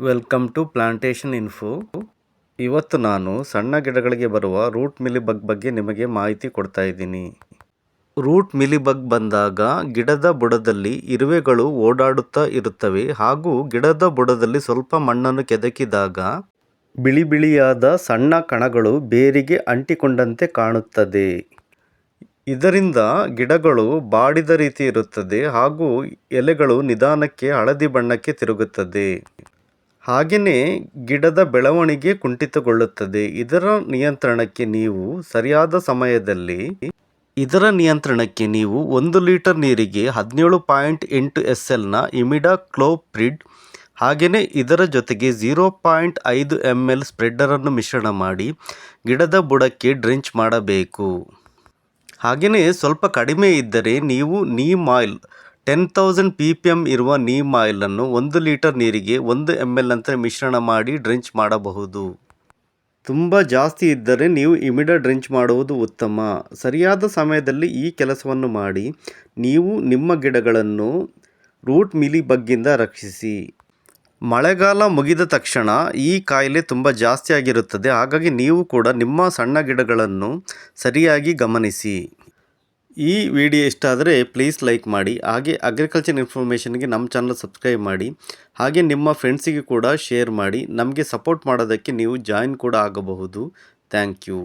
Welcome to plantation info. ಇವತ್ತು ನಾನು ಸಣ್ಣ ಗಿಡಗಳಿಗೆ ಬರುವ ರೂಟ್ ಮಿಲಿಬಗ್ ಬಗ್ಗೆ ನಿಮಗೆ ಮಾಹಿತಿ ಕೊಡ್ತಾ ಇದ್ದೀನಿ. ರೂಟ್ ಮಿಲಿಬಗ್ ಬಂದಾಗ ಗಿಡದ ಬುಡದಲ್ಲಿ ಇರುವೆಗಳು ಓಡಾಡುತ್ತಾ ಇರುತ್ತವೆ ಹಾಗೂ ಗಿಡದ ಬುಡದಲ್ಲಿ ಸ್ವಲ್ಪ ಮಣ್ಣನ್ನು ಕೆದಕಿದಾಗ ಬಿಳಿ ಬಿಳಿಯಾದ ಸಣ್ಣ ಕಣಗಳು ಬೇರಿಗೆ ಅಂಟಿಕೊಂಡಂತೆ ಕಾಣುತ್ತದೆ. ಇದರಿಂದ ಗಿಡಗಳು ಬಾಡಿದ ರೀತಿ ಇರುತ್ತದೆ ಹಾಗೂ ಎಲೆಗಳು ನಿಧಾನಕ್ಕೆ ಹಳದಿ ಬಣ್ಣಕ್ಕೆ ತಿರುಗುತ್ತದೆ. ಹಾಗೆಯೇ ಗಿಡದ ಬೆಳವಣಿಗೆ ಕುಂಠಿತಗೊಳ್ಳುತ್ತದೆ. ಇದರ ನಿಯಂತ್ರಣಕ್ಕೆ ನೀವು ಸರಿಯಾದ ಸಮಯದಲ್ಲಿ ಇದರ ನಿಯಂತ್ರಣಕ್ಕೆ ನೀವು ಒಂದು ಲೀಟರ್ ನೀರಿಗೆ ಹದಿನೇಳು ಪಾಯಿಂಟ್ ಎಂಟು ಎಸ್ ಎಲ್ನ ಇಮಿಡಾ ಕ್ಲೋಪ್ರಿಡ್ ಹಾಗೆಯೇ ಇದರ ಜೊತೆಗೆ ಝೀರೋ ಪಾಯಿಂಟ್ ಐದು ಎಂ ಎಲ್ ಸ್ಪ್ರೆಡ್ಡರನ್ನು ಮಿಶ್ರಣ ಮಾಡಿ ಗಿಡದ ಬುಡಕ್ಕೆ ಡ್ರಿಂಚ್ ಮಾಡಬೇಕು. ಹಾಗೆಯೇ ಸ್ವಲ್ಪ ಕಡಿಮೆ ಇದ್ದರೆ ನೀವು neem oil ten thousand P P M ಇರುವ ನೀಮ್ ಆಯಿಲನ್ನು ಒಂದು ಲೀಟರ್ ನೀರಿಗೆ ಒಂದು ಎಂ ಎಲ್ ಅಂತ ಮಿಶ್ರಣ ಮಾಡಿ ಡ್ರಿಂಚ್ ಮಾಡಬಹುದು. ತುಂಬ ಜಾಸ್ತಿ ಇದ್ದರೆ ನೀವು ಇಮಿಡ ಡ್ರಿಂಚ್ ಮಾಡುವುದು ಉತ್ತಮ. ಸರಿಯಾದ ಸಮಯದಲ್ಲಿ ಈ ಕೆಲಸವನ್ನು ಮಾಡಿ ನೀವು ನಿಮ್ಮ ಗಿಡಗಳನ್ನು ರೂಟ್ ಮಿಲಿ ಬಗ್ಗಿಂದ ರಕ್ಷಿಸಿ. ಮಳೆಗಾಲ ಮುಗಿದ ತಕ್ಷಣ ಈ ಕಾಯಿಲೆ ತುಂಬ ಜಾಸ್ತಿಯಾಗಿರುತ್ತದೆ ಹಾಗಾಗಿ ನೀವು ಕೂಡ ನಿಮ್ಮ ಸಣ್ಣ ಗಿಡಗಳನ್ನು ಸರಿಯಾಗಿ ಗಮನಿಸಿ. ಈ ವಿಡಿಯೋ ಇಷ್ಟ ಆದರೆ ಪ್ಲೀಸ್ ಲೈಕ್ ಮಾಡಿ. ಹಾಗೆ ಅಗ್ರಿಕಲ್ಚರ್ ಇನ್ಫಾರ್ಮೇಷನ್ಗೆ ನಮ್ಮ ಚಾನಲ್ ಸಬ್ಸ್ಕ್ರೈಬ್ ಮಾಡಿ. ಹಾಗೆ ನಿಮ್ಮ ಫ್ರೆಂಡ್ಸಿಗೆ ಕೂಡ ಶೇರ್ ಮಾಡಿ. ನಮಗೆ ಸಪೋರ್ಟ್ ಮಾಡೋದಕ್ಕೆ ನೀವು ಜಾಯಿನ್ ಕೂಡ ಆಗಬಹುದು. Thank you